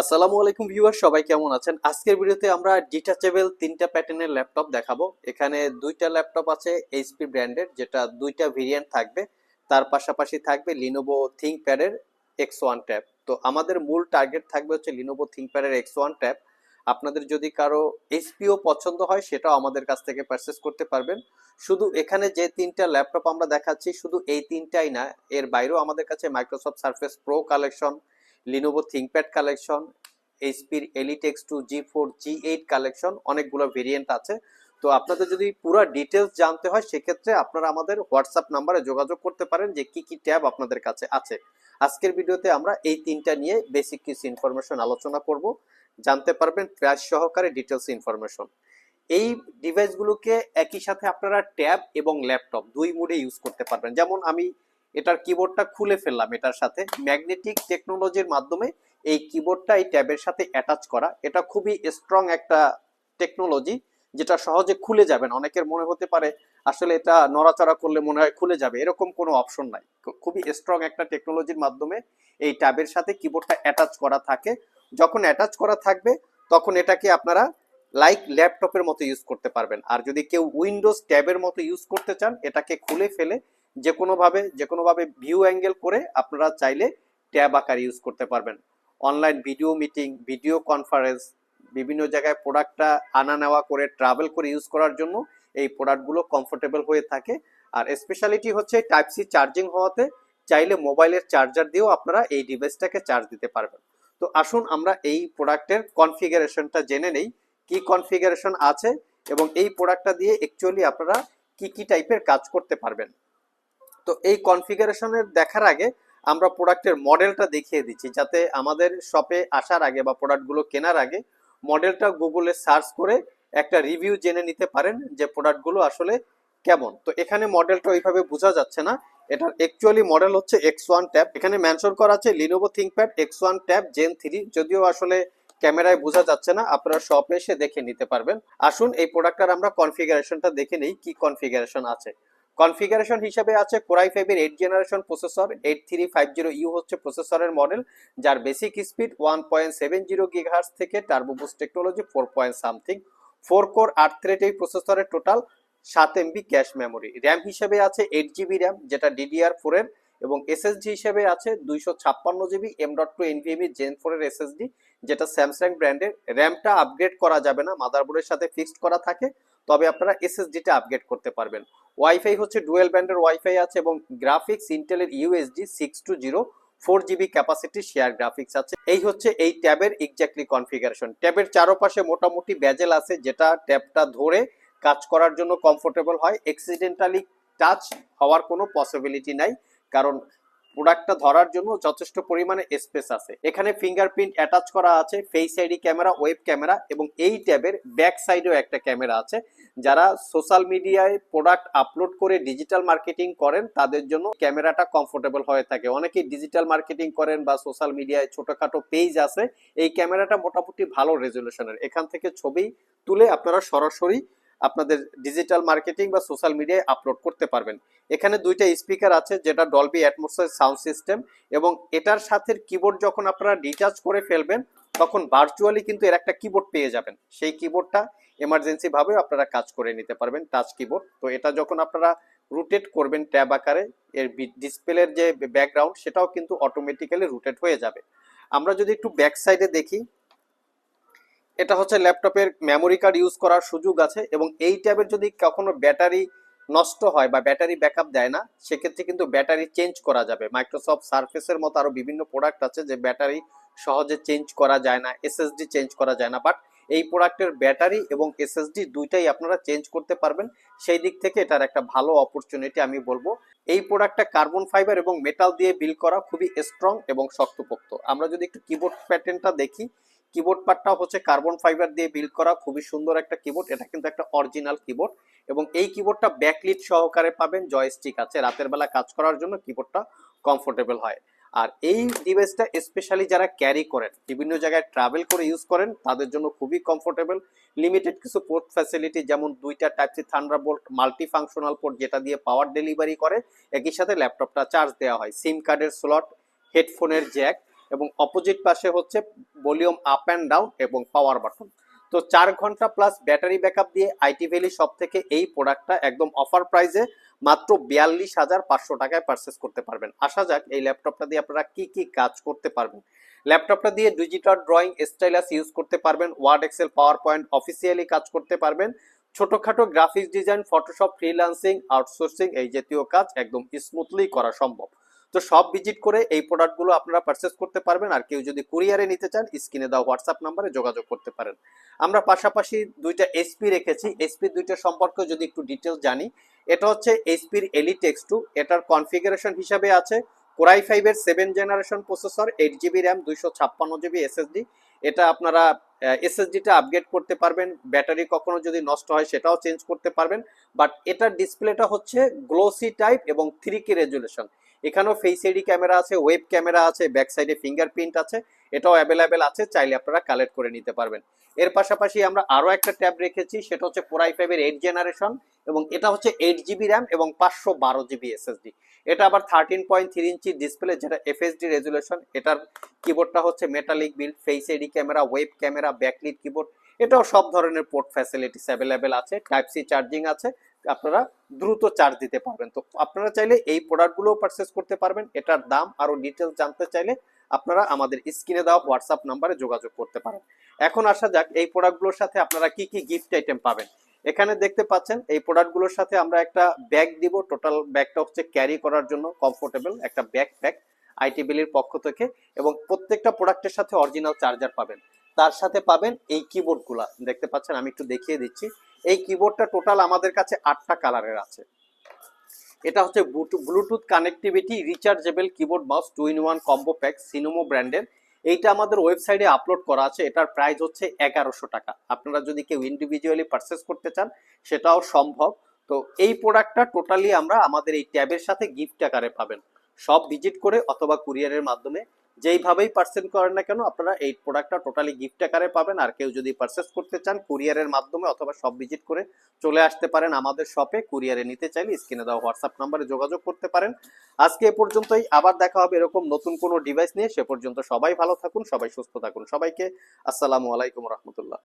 আসসালামু আলাইকুম ভিউয়ার সবাই কেমন আছেন? আজকের ভিডিওতে আমরা ডিটাচেবল তিনটা প্যাটার্নের ল্যাপটপ দেখাবো। এখানে দুইটা ল্যাপটপ আছে এইচপি ব্র্যান্ডের যেটা দুইটা ভেরিয়েন্ট থাকবে। তার পাশাপাশি থাকবে লিনোভো থিঙ্কপ্যাডের এক্স ওয়ান ট্যাব তো আমাদের মূল টার্গেট থাকবে হচ্ছে লিনোভো থিঙ্কপ্যাডের এক্স ওয়ান ট্যাব আপনাদের যদি কারও এইচপিও পছন্দ হয়, সেটাও আমাদের কাছ থেকে পারচেস করতে পারবেন। শুধু এখানে যে তিনটা ল্যাপটপ আমরা দেখাচ্ছি, শুধু এই তিনটাই না, এর বাইরেও আমাদের কাছে Microsoft Surface Pro collection Lenovo ThinkPad collection এইচপির elite X two G four G eight collection অনেকগুলো ভেরিয়েন্ট আছে। তো আপনাদের যদি পুরো ডিটেলস জানতে হয়, সেক্ষেত্রে আপনারা আমাদের হোয়াটসঅ্যাপ নাম্বারে যোগাযোগ করতে পারেন যে কি কি ট্যাব আপনাদের কাছে আছে। আজকের ভিডিওতে আমরা এই তিনটা নিয়ে বেসিক কিছু ইনফরমেশন আলোচনা করব। জানতে পারবেন প্রাইস সহকারে ডিটেলস ইনফরমেশন এই ডিভাইসগুলোকে একই সাথে আপনারা ট্যাব এবং ল্যাপটপ দুই মোডে ইউজ করতে পারবেন। যেমন আমি এটার কিবোর্ডটা খুলে ফেললাম এটার সাথে। ম্যাগনেটিক টেকনোলজির মাধ্যমে এই কিবোর্ডটা এই ট্যাবের সাথে অ্যাটাচ করা। এটা খুবই স্ট্রং একটা টেকনোলজি যেটা সহজে খুলে যাবেন অনেকের মনে হতে পারে আসলে এটা নড়াচড়া করলে মনে হয় খুলে যাবে। এরকম কোনো অপশন নাই। খুবই স্ট্রং একটা টেকনোলজির মাধ্যমে এই ট্যাবের সাথে কিবোর্ডটা অ্যাটাচ করা থাকে। যখন অ্যাটাচ করা থাকবে, তখন এটাকে আপনারা লাইক ল্যাপটপের মতো ইউজ করতে পারবেন। আর যদি কেউ উইন্ডোজ ট্যাবের মতো ইউজ করতে চান, এটাকে খুলে ফেলে যে কোনোভাবে যে কোনোভাবে ভিউ অ্যাঙ্গেল করে আপনারা চাইলে ট্যাব আকার ইউজ করতে পারবেন। Online video meeting video conference বিভিন্ন জায়গায় প্রোডাক্টটা আনা নেওয়া করে ট্রাভেল করে ইউজ করার জন্য এই প্রোডাক্টগুলো কমফোর্টেবল হয়ে থাকে। আর স্পেশালিটি হচ্ছে টাইপ সি চার্জিং হওয়াতে চাইলে মোবাইলের চার্জার দিয়েও আপনারা এই ডিভাইসটাকে চার্জ দিতে পারবেন। তো আসুন আমরা এই প্রোডাক্টের কনফিগারেশনটা জেনে নেই, কি কনফিগারেশন আছে এবং এই প্রোডাক্টটা দিয়ে অ্যাকচুয়ালি আপনারা কি কি টাইপের কাজ করতে পারবেন। তো এই কনফিগারেশনের দেখার আগে আমরা প্রোডাক্টের মডেলটা দেখিয়ে দিচ্ছি, যাতে আমাদের শপে আসার আগে বা প্রোডাক্টগুলো কেনার আগে মডেলটা গুগলে সার্চ করে একটা রিভিউ জেনে নিতে পারেন যে প্রোডাক্টগুলো আসলে কেমন। তো এখানে মডেলটা ওইভাবে বোঝা যাচ্ছে না, এটার অ্যাকচুয়ালি মডেল হচ্ছে এক্স ওয়ান ট্যাব এখানে মেনশন করা আছে Lenovo ThinkPad X one tab gen three যদিও আসলে ক্যামেরায় বোঝা যাচ্ছে না, আপনারা শপে এসে দেখে নিতে পারবেন। আসুন এই প্রোডাক্টটার আমরা কনফিগারেশনটা দেখে নেই, কি কনফিগারেশন আছে। কনফিগারেশন হিসেবে আছে কোরাই ফাইভের eight generation processor, eight three five zero U হচ্ছে প্রসেসরের মডেল, যার basic speed one point seven zero gigahertz থেকে turbo boost technology four point something four core আট থ্রেড এই প্রসেসরের টোটাল সাত এমবি ক্যাশ মেমোরি র্যাম হিসেবে আছে এইট জিবি র্যাম যেটা ডিডিআর ফোরের এবং এসএসডি হিসেবে আছে দুইশো ছাপ্পান্ন GB M dot two NVMe gen ফোরের এসএসডি যেটা স্যামসাং ব্র্যান্ডের র্যামটা আপগ্রেড করা যাবে না মাদারবোর্ডের সাথে ফিক্সড করা থাকে। তবে আপনারা এসএসডিটা আপগ্রেড করতে পারবেন। ওয়াইফাই হচ্ছে ডুয়েল ব্যান্ডের ওয়াইফাই আছে এবং গ্রাফিক্স ইন্টেলের UHD six two zero four GB capacity share graphics আছে। এই হচ্ছে এই ট্যাবের এক্স্যাক্টলি কনফিগারেশন ট্যাবের চারপাশে মোটামুটি ব্যাজেল আছে যেটা ট্যাবটা ধরে কাজ করার জন্য কমফোর্টেবল হয়। এক্সিডেন্টালি টাচ হওয়ার কোনো পসিবিলিটি নাই। কারণ প্রোডাক্টটা ধরার জন্য যথেষ্ট পরিমাণে স্পেস আছে। এখানে ফিঙ্গারপ্রিন্ট অ্যাটাচ করা আছে face ID camera web camera এবং এই ট্যাবের ব্যাক সাইডেও একটা ক্যামেরা আছে। যারা সোশ্যাল মিডিয়ায় প্রোডাক্ট আপলোড করে ডিজিটাল মার্কেটিং করেন, তাদের জন্য ক্যামেরাটা কমফোর্টেবল হয়ে থাকে। অনেকেই ডিজিটাল মার্কেটিং করেন বা সোশ্যাল মিডিয়ায় ছোটখাটো পেজ আছে, এই ক্যামেরাটা মোটামুটি ভালো রেজলিউশনের এখান থেকে ছবি তুলে আপনারা সরাসরি আপনাদের ডিজিটাল মার্কেটিং বা সোশ্যাল মিডিয়ায় আপলোড করতে পারবেন। এখানে দুইটা স্পিকার আছে, যেটা ডলবি অ্যাটমসফিয়ার সাউন্ড সিস্টেম এবং এটার সাথে কিবোর্ড যখন আপনারা রিচার্জ করে ফেলবেন, তখন ভার্চুয়ালি কিন্তু এর একটা কিবোর্ড পেয়ে যাবেন। সেই কিবোর্ডটা এমার্জেন্সি ভাবে আপনারা কাজ করে নিতে পারবেন টাচ কিবোর্ড তো এটা যখন আপনারা রুটেট করবেন ট্যাব আকারে, এর ডিসপ্লের যে ব্যাকগ্রাউন্ড সেটাও কিন্তু অটোমেটিক্যালি রুটেট হয়ে যাবে। আমরা যদি একটু ব্যাক সাইডে দেখি এটা হচ্ছে ল্যাপটপের মেমোরি কার্ড ইউজ করার সুযোগ আছে এবং এই ট্যাবের যদি কখনো ব্যাটারি নষ্ট হয় বা ব্যাটারি ব্যাকআপ দেয় না, সেক্ষেত্রে কিন্তু ব্যাটারি চেঞ্জ করা যাবে। মাইক্রোসফট সার্ফেসের মতো আরও বিভিন্ন প্রোডাক্ট আছে যে ব্যাটারি সহজে চেঞ্জ করা যায় না এসএসডি চেঞ্জ করা যায় না। বাট এই প্রোডাক্টের ব্যাটারি এবং এসএসডি দুইটাই আপনারা চেঞ্জ করতে পারবেন। সেই দিক থেকে এটার একটা ভালো অপরচুনিটি আমি বলব। এই প্রোডাক্টটা কার্বন ফাইবার এবং মেটাল দিয়ে বিল করা খুবই স্ট্রং এবং শক্তপোক্ত। আমরা যদি একটু কিবোর্ড প্যাটার্নটা দেখি কিবোর্ড পার্টটা হচ্ছে কার্বন ফাইবার দিয়ে বিল্ড করা, খুবই সুন্দর একটা কিবোর্ড এটা কিন্তু একটা অরিজিনাল কিবোর্ড এবং এই কিবোর্ডটা ব্যাকলিট সহকারে পাবেন জয়স্টিক আছে, রাতের বেলা কাজ করার জন্য কিবোর্ডটা কমফোর্টেবল হয়। আর এই ডিভাইসটা স্পেশালি যারা ক্যারি করেন, বিভিন্ন জায়গায় ট্রাভেল করে ইউজ করেন, তাদের জন্য খুবই কমফোর্টেবল লিমিটেড কিছু পোর্ট ফ্যাসিলিটি যেমন দুইটা type C Thunderbolt multi functional port যেটা দিয়ে পাওয়ার ডেলিভারি করে, একই সাথে ল্যাপটপটা চার্জ দেওয়া হয়। সিম কার্ডের স্লট হেডফোনের জ্যাক এবং অপোজিট পাশে হচ্ছে ভলিউম আপ অ্যান্ড ডাউন এবং পাওয়ার বাটন। তো চার ঘণ্টা প্লাস ব্যাটারি ব্যাকআপ দিয়ে আইটি ভ্যালি সব থেকে এই প্রোডাক্টটা একদম অফার প্রাইসে মাত্র বিয়াল্লিশ হাজার পাঁচশো টাকায় পারচেস করতে পারবেন। আসা যাক এই ল্যাপটপটা দিয়ে আপনারা কি কি কাজ করতে পারবেন। ল্যাপটপটা দিয়ে ডিজিটাল ড্রয়িং স্টাইলাস ইউজ করতে পারবেন Word Excel PowerPoint officially কাজ করতে পারবেন। ছোটখাটো graphics design Photoshop freelancing outsourcing এই জাতীয় কাজ একদম স্মুথলি করা সম্ভব। তো সব ভিজিট করে এই প্রোডাক্টগুলো আপনারা পারচেস করতে পারবেন। আর কেউ যদি কুরিয়ারে নিতে চান, স্ক্রিনে দেওয়া হোয়াটসঅ্যাপ নাম্বারে যোগাযোগ করতে পারেন। আমরা পাশাপাশি দুইটা এসপি রেখেছি। এসপি দুইটা সম্পর্কে যদি একটু ডিটেলস জানি, এটা হচ্ছে এসপির এলিট এক্স টু এটার কনফিগারেশন হিসাবে আছে কোরাই ফাইভের seven generation processor eight GB RAM দুইশো ছাপ্পান্ন জিবি এসএসডি এটা আপনারা এসএসডিটা আপগ্রেড করতে পারবেন। ব্যাটারি কখনো যদি নষ্ট হয় সেটাও চেঞ্জ করতে পারবেন। বাট এটার ডিসপ্লেটা হচ্ছে গ্লোসি টাইপ এবং থ্রি কে রেজুলেশন এখানেও ফেস আইডি ক্যামেরা আছে ওয়েব ক্যামেরা আছে ব্যাক সাইডে ফিঙ্গারপ্রিন্ট আছে, এটাও অ্যাভেলেবেল আছে, চাইলে আপনারা কালেক্ট করে নিতে পারবেন। এর পাশাপাশি আমরা আরও একটা ট্যাব রেখেছি, সেটা হচ্ছে কোরাই ফাইভের এইট জেনারেশন এবং এটা হচ্ছে এইট জিবি র্যাম এবং পাঁচশো বারো জিবি এসএসডি এটা আবার thirteen point three inch display যেটা এফএসডি রেজুলেশন এটার কিবোর্ডটা হচ্ছে metallic build face ID camera web camera backlit keyboard এটাও সব ধরনের পোর্ট ফ্যাসিলিটিস অ্যাভেলেবেল আছে টাইপ সি চার্জিং আছে আপনারা দ্রুত চার্জ দিতে পারবেন। তো আপনারা চাইলে এই প্রোডাক্টগুলোও পারচেস করতে পারবেন। এটার দাম আরও ডিটেলস জানতে চাইলে আপনারা আমাদের স্ক্রিনে দেওয়া হোয়াটসঅ্যাপ নাম্বারে যোগাযোগ করতে পারেন। এখন আসা যাক এই প্রোডাক্টগুলোর সাথে আপনারা কি কি গিফট আইটেম পাবেন। এখানে দেখতে পাচ্ছেন, এই প্রোডাক্টগুলোর সাথে আমরা একটা ব্যাগ দিব। টোটাল ব্যাগটা হচ্ছে ক্যারি করার জন্য কমফোর্টেবল একটা ব্যাগ প্যাক আইটি বিলির পক্ষ থেকে এবং প্রত্যেকটা প্রোডাক্টের সাথে অরিজিনাল চার্জার পাবেন। তার সাথে পাবেন এই কিবোর্ডগুলা দেখতে পাচ্ছেন, আমি একটু দেখিয়ে দিচ্ছি। এই কিবোর্ডটা টোটাল আমাদের কাছে আটটা কালারের আছে। এটা হচ্ছে Bluetooth connectivity rechargeable keyboard mouse two in one combo pack সিনোমো ব্র্যান্ডের এইটা আমাদের ওয়েবসাইটে আপলোড করা আছে। এটার প্রাইস হচ্ছে এগারোশো টাকা। আপনারা যদি কেউ ইন্ডিভিজুয়ালি পারচেস করতে চান, সেটাও সম্ভব। তো এই প্রোডাক্টটা টোটালি আমরা আমাদের এই ট্যাবের সাথে গিফট আকারে পাবেন। সব ভিজিট করে অথবা কুরিয়ারের মাধ্যমে যেইভাবেই পার্সেন্ট করেন না কেন, আপনারা এই প্রোডাক্টটা টোটালি গিফট আকারে পাবেন। আর কেউ যদি পারচেস করতে চান কুরিয়ারের মাধ্যমে অথবা সব ভিজিট করে চলে আসতে পারেন আমাদের শপে কুরিয়ারে নিতে চাইলে স্ক্রিনে দেওয়া হোয়াটসঅ্যাপ নাম্বারে যোগাযোগ করতে পারেন। আজকে এ পর্যন্তই। আবার দেখা হবে এরকম নতুন কোনো ডিভাইস নিয়ে। সে পর্যন্ত সবাই ভালো থাকুন, সবাই সুস্থ থাকুন। সবাইকে আসসালামু আলাইকুম রহমতুল্লাহ।